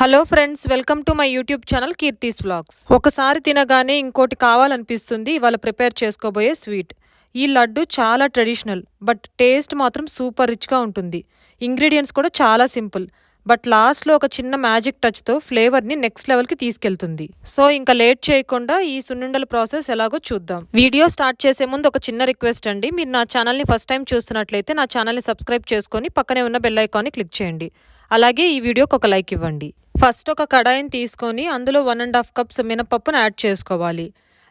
Hello friends welcome to my YouTube channel Keerthi's vlogs. ఒకసారి తినగానే ఇంకోటి కావాలనిపిస్తుంది ఇవాళ ప్రిపేర్ చేసుకోబోయే స్వీట్. ఈ లడ్డు చాలా ట్రెడిషనల్ బట్ టేస్ట్ మాత్రం సూపర్ రిచ్గా ఉంటుంది. ఇంగ్రీడియంట్స్ కూడా చాలా సింపుల్ బట్ లాస్ట్లో ఒక చిన్న మ్యాజిక్ టచ్తో ఫ్లేవర్ని నెక్స్ట్ లెవెల్కి తీసుకెళ్తుంది. సో ఇంకా లేట్ చేయకుండా ఈ సున్నుండల ప్రాసెస్ ఎలాగో చూద్దాం. వీడియో స్టార్ట్ చేసే ముందు ఒక చిన్న రిక్వెస్ట్ అండి. మీరు నా ఛానల్ని ఫస్ట్ టైం చూస్తున్నట్లయితే నా ఛానల్ని సబ్స్క్రైబ్ చేసుకొని పక్కనే ఉన్న బెల్ ఐకాన్ని క్లిక్ చేయండి. అలాగే ఈ వీడియోకి ఒక లైక్ ఇవ్వండి. ఫస్ట్ ఒక కడాయిని తీసుకొని అందులో వన్ అండ్ హాఫ్ కప్స్ మినపప్పును యాడ్ చేసుకోవాలి.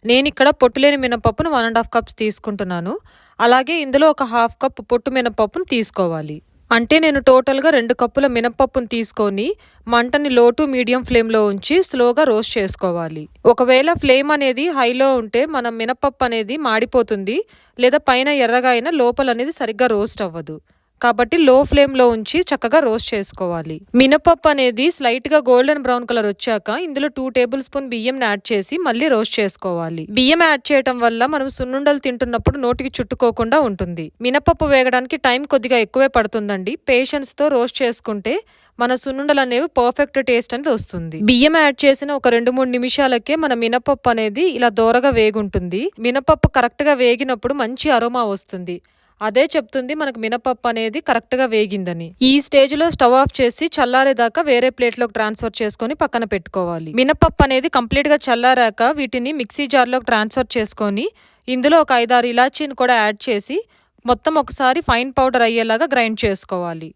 నేను ఇక్కడ పొట్టులేని మినపప్పును వన్ అండ్ హాఫ్ కప్స్ తీసుకుంటున్నాను. అలాగే ఇందులో ఒక హాఫ్ కప్ పొట్టు మినపప్పును తీసుకోవాలి. అంటే నేను టోటల్గా రెండు కప్పుల మినపప్పును తీసుకొని మంటని లో టు మీడియం ఫ్లేమ్లో ఉంచి స్లోగా రోస్ట్ చేసుకోవాలి. ఒకవేళ ఫ్లేమ్ అనేది హైలో ఉంటే మన మినపప్పు అనేది మాడిపోతుంది లేదా పైన ఎర్రగా అయినా లోపల అనేది సరిగ్గా రోస్ట్ అవ్వదు. కాబట్టి లో ఫ్లేమ్లో ఉంచి చక్కగా రోస్ట్ చేసుకోవాలి. మినపప్పు అనేది స్లైట్గా గోల్డెన్ బ్రౌన్ కలర్ వచ్చాక ఇందులో టూ టేబుల్ స్పూన్ బియ్యం యాడ్ చేసి మళ్ళీ రోస్ట్ చేసుకోవాలి. బియ్యం యాడ్ చేయడం వల్ల మనం సున్నుండలు తింటున్నప్పుడు నోటికి చుట్టుకోకుండా ఉంటుంది. మినపప్పు వేగడానికి టైం కొద్దిగా ఎక్కువే పడుతుందండి. పేషెన్స్తో రోస్ట్ చేసుకుంటే మన సున్నుండలు అనేవి పర్ఫెక్ట్ టేస్ట్ అనేది వస్తుంది. బియ్యం యాడ్ చేసిన ఒక రెండు మూడు నిమిషాలకే మన మినపప్పు అనేది ఇలా దోరగా వేగుంటుంది. మినపప్పు కరెక్ట్గా వేగినప్పుడు మంచి అరోమా వస్తుంది. అదే చెప్తుంది మనకు మినపప్పు అనేది కరెక్ట్గా వేగిందని. ఈ స్టేజ్లో స్టవ్ ఆఫ్ చేసి చల్లారేదాకా వేరే ప్లేట్లోకి ట్రాన్స్ఫర్ చేసుకొని పక్కన పెట్టుకోవాలి. మినపప్పు అనేది కంప్లీట్గా చల్లారాక వీటిని మిక్సీ జార్లోకి ట్రాన్స్ఫర్ చేసుకొని ఇందులో ఒక ఐదారు ఇలాచీని కూడా యాడ్ చేసి మొత్తం ఒకసారి ఫైన్ పౌడర్ అయ్యేలాగా గ్రైండ్ చేసుకోవాలి.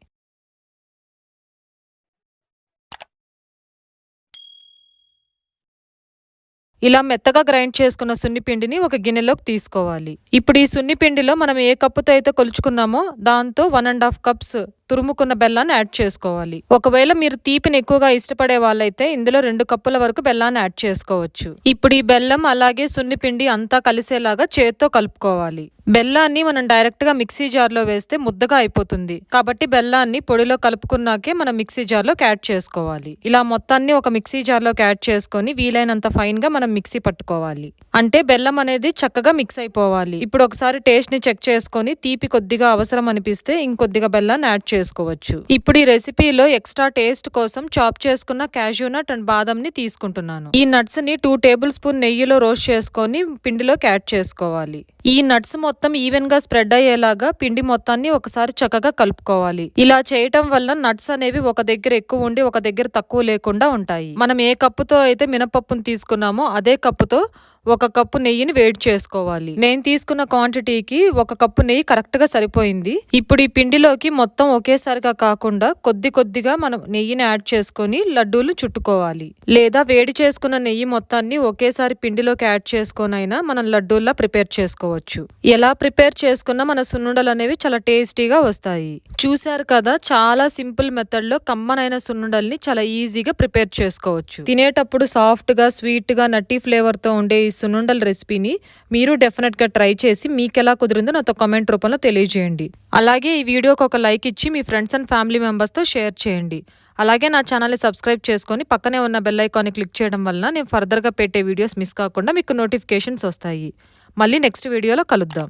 ఇలా మెత్తగా గ్రైండ్ చేసుకున్న సున్నిపిండిని ఒక గిన్నెలోకి తీసుకోవాలి. ఇప్పుడు ఈ సున్నిపిండిలో మనం ఏ కప్పుతో అయితే కొలుచుకున్నామో దాంతో వన్ అండ్ హాఫ్ కప్స్ తురుముకున్న బెల్లాన్ని యాడ్ చేసుకోవాలి. ఒకవేళ మీరు తీపిని ఎక్కువగా ఇష్టపడే వాళ్ళైతే ఇందులో రెండు కప్పుల వరకు బెల్లాన్ని యాడ్ చేసుకోవచ్చు. ఇప్పుడు ఈ బెల్లం అలాగే సున్నిపిండి అంతా కలిసేలాగా చేత్తో కలుపుకోవాలి. బెల్లాన్ని మనం డైరెక్ట్గా మిక్సీ జార్లో వేస్తే ముద్దగా అయిపోతుంది. కాబట్టి బెల్లాన్ని పొడిలో కలుపుకున్నాకే మనం మిక్సీ జార్లో యాడ్ చేసుకోవాలి. ఇలా మొత్తాన్ని ఒక మిక్సీ జార్లోకి యాడ్ చేసుకొని వీలైనంత ఫైన్గా మనం మిక్సీ పట్టుకోవాలి. అంటే బెల్లం అనేది చక్కగా మిక్స్ అయిపోవాలి. ఇప్పుడు ఒకసారి టేస్ట్ని చెక్ చేసుకొని తీపి కొద్దిగా అవసరం అనిపిస్తే ఇంకొద్దిగా బెల్లాన్ని యాడ్ చేసుకోవాలి చేసుకోవచ్చు. ఇప్పుడు ఈ రెసిపీలో ఎక్స్ట్రా టేస్ట్ కోసం చాప్ చేసుకున్న క్యాష్యూ నట్ అండ్ బాదం ని తీసుకుంటున్నాను. ఈ నట్స్ని టూ టేబుల్ స్పూన్ నెయ్యిలో రోస్ట్ చేసుకొని పిండిలోకి యాడ్ చేసుకోవాలి. ఈ నట్స్ మొత్తం ఈవెన్గా స్ప్రెడ్ అయ్యేలాగా పిండి మొత్తాన్ని ఒకసారి చక్కగా కలుపుకోవాలి. ఇలా చేయటం వల్ల నట్స్ అనేవి ఒక దగ్గర ఎక్కువ ఉండి ఒక దగ్గర తక్కువ లేకుండా ఉంటాయి. మనం ఏ కప్పుతో అయితే మినపప్పును తీసుకున్నామో అదే కప్పుతో ఒక కప్పు నెయ్యిని వేడి చేసుకోవాలి. నేను తీసుకున్న క్వాంటిటీకి ఒక కప్పు నెయ్యి కరెక్ట్గా సరిపోయింది. ఇప్పుడు ఈ పిండిలోకి మొత్తం ఒకేసారిగా కాకుండా కొద్ది కొద్దిగా మనం నెయ్యిని యాడ్ చేసుకొని లడ్డూలు చుట్టుకోవాలి. లేదా వేడి చేసుకున్న నెయ్యి మొత్తాన్ని ఒకేసారి పిండిలోకి యాడ్ చేసుకొనైనా మనం లడ్డూల్లా ప్రిపేర్ చేసుకోవచ్చు. ఎలా ప్రిపేర్ చేసుకున్నా మన సున్నుండలు అనేవి చాలా టేస్టీగా వస్తాయి. చూశారు కదా చాలా సింపుల్ మెథడ్లో కమ్మనైన సున్నుండల్ని చాలా ఈజీగా ప్రిపేర్ చేసుకోవచ్చు. తినేటప్పుడు సాఫ్ట్గా స్వీట్గా నట్టి ఫ్లేవర్తో ఉండే ఈ సున్నుండల రెసిపీని మీరు డెఫినెట్గా ట్రై చేసి మీకు ఎలా కుదిరిందో నాతో కామెంట్ రూపంలో తెలియజేయండి. అలాగే ఈ వీడియోకి ఒక లైక్ ఇచ్చి మీ ఫ్రెండ్స్ అండ్ ఫ్యామిలీ మెంబర్స్తో షేర్ చేయండి. అలాగే నా ఛానల్ని సబ్స్క్రైబ్ చేసుకొని పక్కనే ఉన్న బెల్ ఐకాన్ని క్లిక్ చేయడం వలన నేను ఫర్దర్గా పెట్టే వీడియోస్ మిస్ కాకుండా మీకు నోటిఫికేషన్స్ వస్తాయి. మళ్ళీ నెక్స్ట్ వీడియోలో కలుద్దాం.